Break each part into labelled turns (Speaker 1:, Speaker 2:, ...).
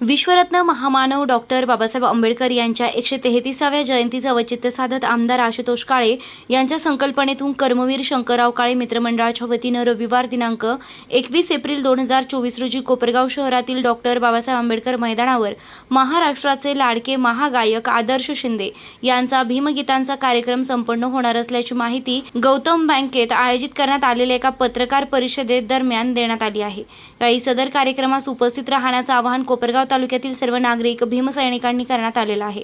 Speaker 1: विश्वरत्न महामानव डॉक्टर बाबासाहेब आंबेडकर यांच्या एकशे तेहतीसाव्या जयंतीचं औचित्य साधत आमदार आशुतोष काळे यांच्या संकल्पनेतून कर्मवीर शंकरराव काळे मित्रमंडळाच्या वतीनं रविवार दिनांक एकवीस एप्रिल दोन हजार चोवीस रोजी कोपरगाव शहरातील डॉक्टर बाबासाहेब आंबेडकर मैदानावर महाराष्ट्राचे लाडके महागायक आदर्श शिंदे यांचा भीमगीतांचा कार्यक्रम संपन्न होणार असल्याची माहिती गौतम बँकेत आयोजित करण्यात आलेल्या एका पत्रकार परिषदेत दरम्यान देण्यात आली आहे. यावेळी सदर कार्यक्रमास उपस्थित राहण्याचं आवाहन कोपरगाव तालुक्यातील सर्व नागरिक भीमसैनिकांनी करण्यात आलेलं आहे.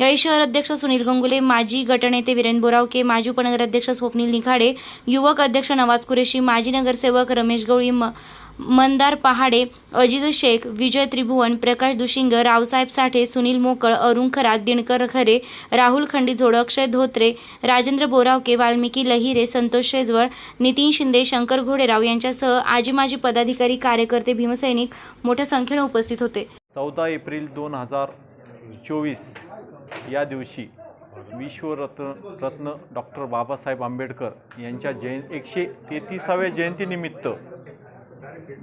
Speaker 1: यावेळी शहर अध्यक्ष सुनील गंगुले माजी गटनेते वीरेन बोरावके माजी उपनगराध्यक्ष स्वप्नील निखाडे युवक अध्यक्ष नवाज कुरेशी माजी नगरसेवक रमेश गवळी म मंदार पहाडे अजित शेख विजय त्रिभुवन प्रकाश दुशिंग रावसाहेब साठे सुनील मोकळ अरुण खरात दिनकर खरे राहुल खंडीझोड अक्षय धोत्रे राजेंद्र बोरावके वाल्मिकी लहिरे संतोष शेजवळ नितीन शिंदे शंकर घोडेराव यांच्यासह आजी माजी पदाधिकारी कार्यकर्ते भीमसैनिक मोठ्या संख्येने उपस्थित होते.
Speaker 2: चौदा एप्रिल दोन हजार चोवीस या दिवशी विश्वरत्न रत्न डॉक्टर बाबासाहेब आंबेडकर यांच्या जयं एकशे तेहतीसाव्या जयंतीनिमित्त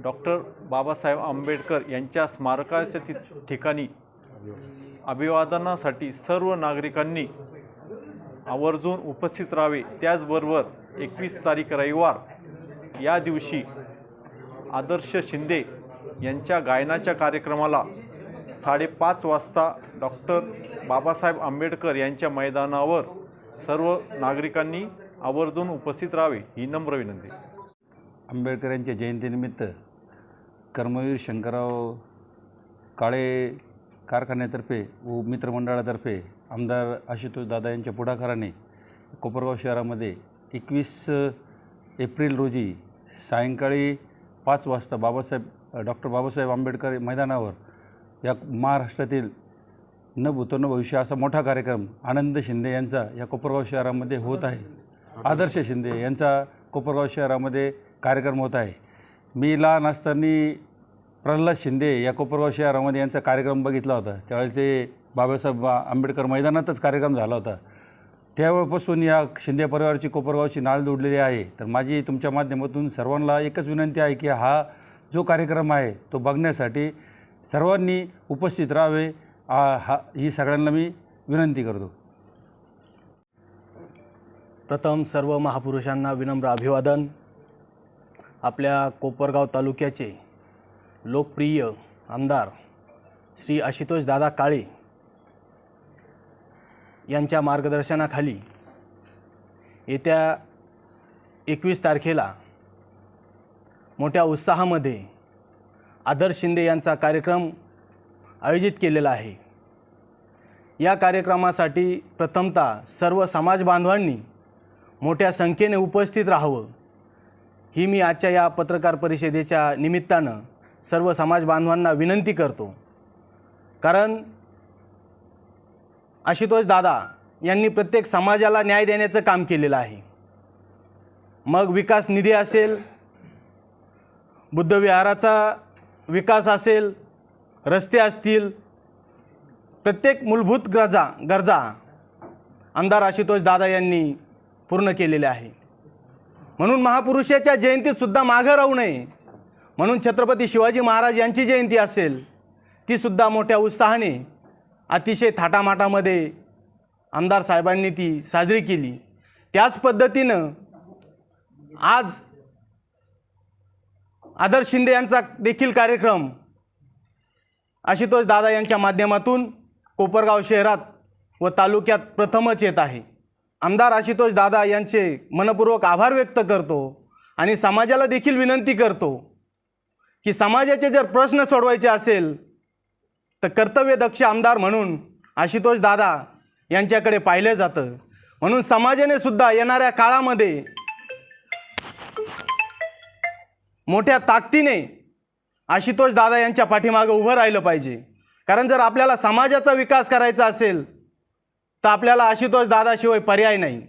Speaker 2: डॉक्टर बाबासाहेब आंबेडकर यांच्या स्मारकाच्या ति ठिकाणी अभिवादनासाठी सर्व नागरिकांनी आवर्जून उपस्थित राहावे. त्याचबरोबर एकवीस तारीख रविवार या दिवशी आदर्श शिंदे यांच्या गायनाच्या कार्यक्रमाला साडेपाच वाजता डॉक्टर बाबासाहेब आंबेडकर यांच्या मैदानावर सर्व नागरिकांनी आवर्जून उपस्थित राहावे ही नम्र विनंती.
Speaker 3: आंबेडकर यांच्या जयंतीनिमित्त कर्मवीर शंकरराव काळे कारखान्यातर्फे व मित्रमंडळातर्फे आमदार आशुतोष दादा यांच्या पुढाकाराने कोपरगाव शहरामध्ये एकवीस एप्रिल रोजी सायंकाळी पाच वाजता बाबासाहेब डॉक्टर बाबासाहेब आंबेडकर मैदानावर या महाराष्ट्रातील न भूतोन भविष्य असा मोठा कार्यक्रम आनंद शिंदे यांचा या कोपरगाव शहरामध्ये होत आहे. आदर्श शिंदे यांचा कोपरगाव शहरामध्ये कार्यक्रम होत आहे. मी लहान असताना प्रल्हाद शिंदे या कोपरगाव शहरामध्ये यांचा कार्यक्रम बघितला होता. त्यावेळेस ते बाबासाहेब आंबेडकर मैदानातच कार्यक्रम झाला होता. त्यावेळेपासून या शिंदे परिवाराची कोपरगावची नाल जोडलेली आहे. तर माझी तुमच्या माध्यमातून सर्वांना एकच विनंती आहे की हा जो कार्यक्रम आहे तो बघण्यासाठी सर्वांनी उपस्थित राहावे. हा ही सगळ्यांना मी विनंती करतो.
Speaker 4: प्रथम सर्व महापुरुषांना विनम्र अभिवादन. आपल्या कोपरगाव तालुक्याचे लोकप्रिय आमदार श्री आशुतोष दादा काळे यांच्या मार्गदर्शनाखाली येत्या एकवीस तारखेला मोठ्या उत्साहामध्ये आदर्श शिंदे यांचा कार्यक्रम आयोजित केलेला आहे. या कार्यक्रमासाठी प्रथमतः सर्व समाज बांधवांनी मोठ्या संख्येने उपस्थित राहावं. ही मी आजच्या या पत्रकार परिषदेच्या निमित्तानं सर्व समाज बांधवांना विनंती करतो. कारण आशुतोष दादा यांनी प्रत्येक समाजाला न्याय देण्याचं काम केलेलं आहे. मग विकास निधी असेल बुद्धविहाराचा विकास असेल रस्ते असतील प्रत्येक मूलभूत गरजा गरजा आमदार आशुतोष दादा यांनी पूर्ण केलेल्या आहे. म्हणून महापुरुषाच्या जयंतीतसुद्धा मागं राहू नये. म्हणून छत्रपती शिवाजी महाराज यांची जयंती असेल तीसुद्धा मोठ्या उत्साहाने अतिशय थाटामाटामध्ये आमदार साहेबांनी ती साजरी केली. त्याच पद्धतीनं आज आदर्श शिंदे यांचा देखील कार्यक्रम. आशुतोष दादा यांच्या माध्यमातून कोपरगाव शहरात व तालुक्यात प्रथमच येत आहे. आमदार आशुतोष दादा यांचे मनपूर्वक आभार व्यक्त करतो आणि समाजाला देखील विनंती करतो की समाजाचे जर प्रश्न सोडवायचे असेल तर कर्तव्यदक्ष आमदार म्हणून आशुतोष दादा यांच्याकडे पाहिलं जातं. म्हणून समाजाने सुद्धा येणाऱ्या काळामध्ये मोठ्या ताकदीने आशुतोष दादा यांच्या पाठीमागं उभं राहिलं पाहिजे. कारण जर आपल्याला समाजाचा विकास करायचा असेल तर आपल्याला आशुतोष दादाशिवाय पर्याय नाही.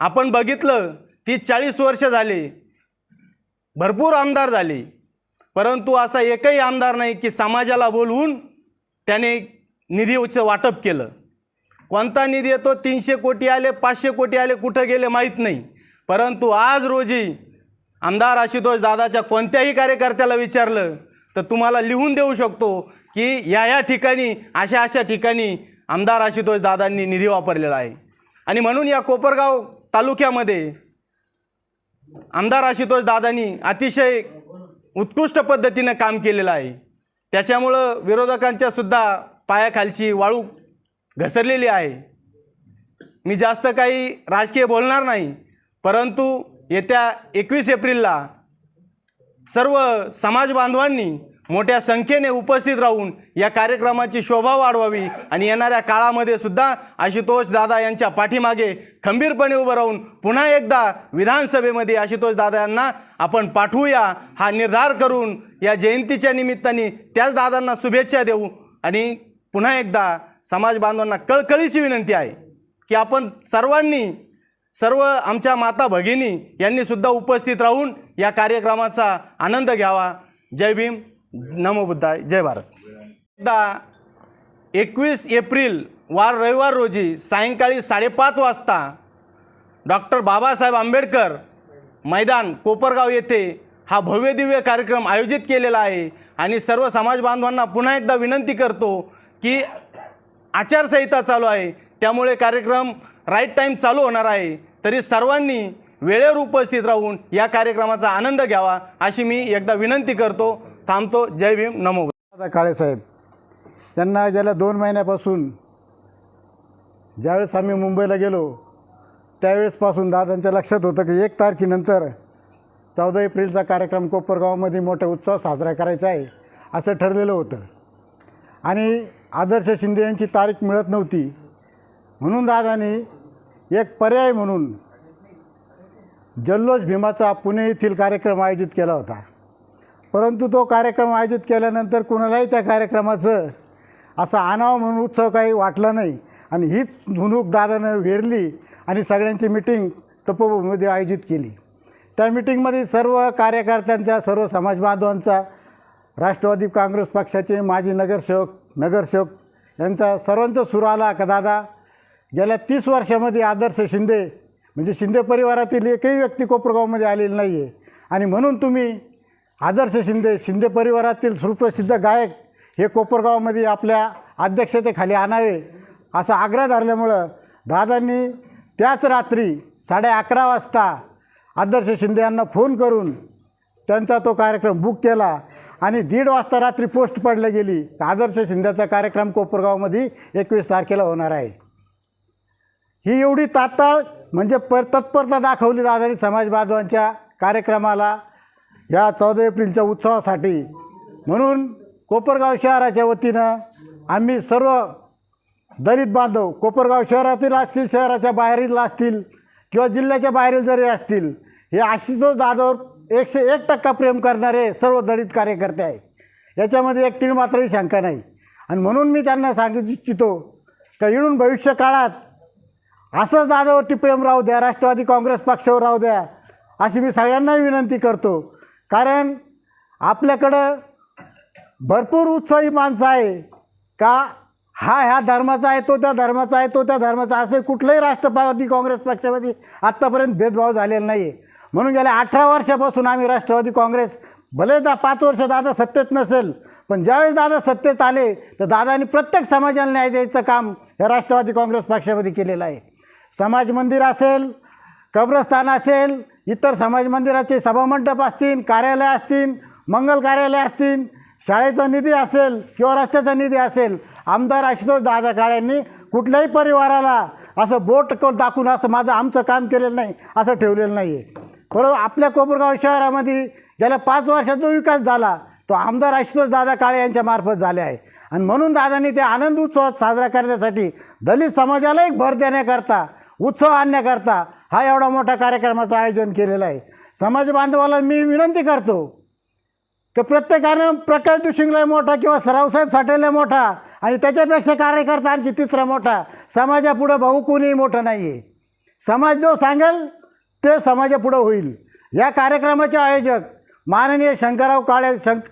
Speaker 4: आपण बघितलं ती चाळीस वर्ष झाले. भरपूर आमदार झाले. परंतु असा एकही आमदार नाही की समाजाला बोलवून त्याने निधीचं वाटप केलं. कोणता निधी येतो? तीनशे कोटी आले पाचशे कोटी आले कुठं गेले माहीत नाही. परंतु आज रोजी आमदार आशुतोष दादाच्या कोणत्याही कार्यकर्त्याला विचारलं तर तुम्हाला लिहून देऊ शकतो की या या ठिकाणी अशा अशा ठिकाणी आमदार आशुतोष दादांनी निधी वापरलेला आहे. आणि म्हणून या कोपरगाव तालुक्यामध्ये आमदार आशुतोष दादांनी अतिशय उत्कृष्ट पद्धतीनं काम केलेलं आहे. त्याच्यामुळं विरोधकांच्या सुद्धा पायाखालची वाळू घसरलेली आहे. मी जास्त काही राजकीय बोलणार नाही परंतु येत्या एकवीस एप्रिलला सर्व समाज बांधवांनी मोठ्या संख्येने उपस्थित राहून या कार्यक्रमाची शोभा वाढवावी आणि येणाऱ्या काळामध्ये सुद्धा आशुतोष दादा यांच्या पाठीमागे खंबीरपणे उभं राहून पुन्हा एकदा विधानसभेमध्ये आशुतोष दादा यांना आपण पाठवूया. हा निर्धार करून या जयंतीच्या निमित्ताने त्याच दादांना शुभेच्छा देऊ आणि पुन्हा एकदा समाज बांधवांना कळकळीची विनंती आहे की आपण सर्वांनी सर्व आमच्या माता भगिनी यांनी सुद्धा उपस्थित राहून या कार्यक्रमाचा आनंद घ्यावा. जय भीम. नमो बुद्धाय. जय भारत. एकदा एकवीस एप्रिल वार रविवार रोजी सायंकाळी साडेपाच वाजता डॉक्टर बाबासाहेब आंबेडकर मैदान कोपरगाव येथे हा भव्यदिव्य कार्यक्रम आयोजित केलेला आहे आणि सर्व समाज बांधवांना पुन्हा एकदा विनंती करतो की आचारसंहिता चालू आहे. त्यामुळे कार्यक्रम राईट टाईम चालू होणार आहे. तरी सर्वांनी वेळेवर उपस्थित राहून या कार्यक्रमाचा आनंद घ्यावा अशी मी एकदा विनंती करतो. थांबतो. जय भीम. नमो
Speaker 5: दादा काळेसाहेब त्यांना गेल्या दोन महिन्यापासून ज्यावेळेस आम्ही मुंबईला गेलो त्यावेळेसपासून दादांच्या लक्षात होतं की एक तारखेनंतर चौदा एप्रिलचा कार्यक्रम कोपरगावमध्ये मोठा उत्सव साजरा करायचा आहे असं ठरलेलं होतं. आणि आदर्श शिंदे यांची तारीख मिळत नव्हती. म्हणून दादांनी एक पर्याय म्हणून जल्लोष भीमाचा पुणे येथील कार्यक्रम आयोजित केला होता. परंतु तो कार्यक्रम आयोजित केल्यानंतर कुणालाही त्या कार्यक्रमाचं असा आणावा म्हणून उत्सव काही वाटला नाही. आणि हीच धुणूक दादानं वेरली आणि सगळ्यांची मिटिंग तपोभूमीमध्ये आयोजित केली. त्या मिटिंगमध्ये सर्व कार्यकर्त्यांचा सर्व समाज बांधवांचा राष्ट्रवादी काँग्रेस पक्षाचे माजी नगरसेवक नगरसेवक यांचा सर्वांचा सुर आला का दादा? गेल्या तीस वर्षामध्ये आदर्श शिंदे म्हणजे शिंदे परिवारातील एकही व्यक्ती कोपरगावमध्ये आलेली नाही आहे आणि म्हणून तुम्ही आदर्श शिंदे शिंदे परिवारातील सुप्रसिद्ध गायक हे कोपरगावमध्ये आपल्या अध्यक्षतेखाली आणावे असा आग्रह धरल्यामुळं दादांनी त्याच रात्री साडे अकरा वाजता आदर्श शिंदे यांना फोन करून त्यांचा तो कार्यक्रम बुक केला आणि दीड वाजता रात्री पोस्ट पडल्या गेली. आदर्श शिंदेचा कार्यक्रम कोपरगावमध्ये एकवीस तारखेला होणार आहे. ही एवढी तात्काळ म्हणजे पर तत्परता दाखवली दादानी समाज बांधवांच्या कार्यक्रमाला या चौदा एप्रिलच्या उत्सवासाठी. म्हणून कोपरगाव शहराच्या वतीनं आम्ही सर्व दलित बांधव कोपरगाव शहरातील असतील शहराच्या बाहेरील असतील किंवा जिल्ह्याच्या बाहेरील जरी असतील हे आशिषोष दादावर एकशे एक टक्का प्रेम करणारे सर्व दलित कार्यकर्ते आहे याच्यामध्ये एक तीळ मात्रही शंका नाही. आणि म्हणून मी त्यांना सांगू इच्छितो का येऊन भविष्य काळात असंच दादावरती प्रेम राहू द्या राष्ट्रवादी काँग्रेस पक्षावर राहू द्या अशी मी सगळ्यांनाही विनंती करतो. कारण आपल्याकडं भरपूर उत्साही माणसं आहे. का हा ह्या धर्माचा आहे तो त्या धर्माचा आहे तो त्या धर्माचा असे कुठलंही राष्ट्रवादी काँग्रेस पक्षामध्ये आत्तापर्यंत भेदभाव झालेला नाही आहे म्हणून गेल्या अठरा वर्षापासून आम्ही राष्ट्रवादी काँग्रेस भले दा पाच वर्ष दादा सत्तेत नसेल पण ज्यावेळेस दादा सत्तेत आले तर दादांनी प्रत्येक समाजाला न्याय द्यायचं काम या राष्ट्रवादी काँग्रेस पक्षामध्ये केलेलं आहे. समाज मंदिर असेल कब्रस्तान असेल इतर समाज मंदिराचे सभामंडप असतील कार्यालय असतील मंगल कार्यालय असतील शाळेचा निधी असेल किंवा रस्त्याचा निधी असेल आमदार आशुतोष दादा काळ्यांनी कुठल्याही परिवाराला असं बोट दाखवून असं माझं आमचं काम केलेलं नाही असं ठेवलेलं नाही आहे बरोबर आपल्या कोपरगाव शहरामध्ये गेल्या पाच वर्षाचा जो विकास झाला तो आमदार आशुतोष दादा काळे यांच्या मार्फत झाले आहे. आणि म्हणून दादांनी ते आनंद उत्सव साजरा करण्यासाठी दलित समाजाला एक भर देण्याकरता उत्सव आणण्याकरता हा एवढा मोठा कार्यक्रमाचं आयोजन केलेलं आहे. समाज बांधवाला मी विनंती करतो की प्रत्येकानं प्रकाश दुशिंगला मोठा किंवा सरावसाहेब साठेला मोठा आणि त्याच्यापेक्षा कार्यकर्ता आणखी तिसरा मोठा. समाजापुढं भाऊ कोणीही मोठं नाही आहे समाज जो सांगेल ते समाजापुढं होईल. या कार्यक्रमाचे आयोजक माननीय शंकरराव काळे शंक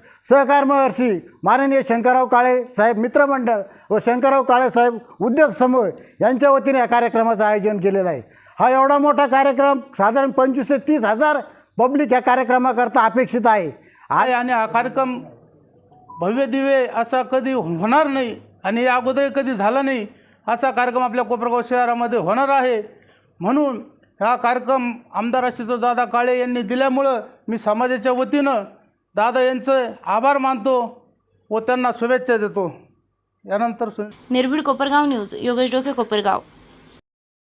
Speaker 5: महर्षी माननीय शंकरराव काळे साहेब मित्रमंडळ व शंकरराव काळे साहेब उद्योग समूह यांच्या वतीने या कार्यक्रमाचं आयोजन केलेलं आहे. हा एवढा मोठा कार्यक्रम साधारण पंचवीस ते तीस हजार पब्लिक या कार्यक्रमाकरता अपेक्षित आहे.
Speaker 6: आहे आणि हा कार्यक्रम भव्य दिव्य असा कधी होणार नाही आणि या अगोदर कधी झाला नाही असा कार्यक्रम आपल्या कोपरगाव शहरामध्ये होणार आहे. म्हणून हा कार्यक्रम आमदार आशुतोष दादा काळे यांनी दिल्यामुळं मी समाजाच्या वतीनं दादा यांचं आभार मानतो व त्यांना शुभेच्छा देतो. यानंतर सु
Speaker 1: निर्भीड कोपरगाव न्यूज योगेश डोके कोपरगाव.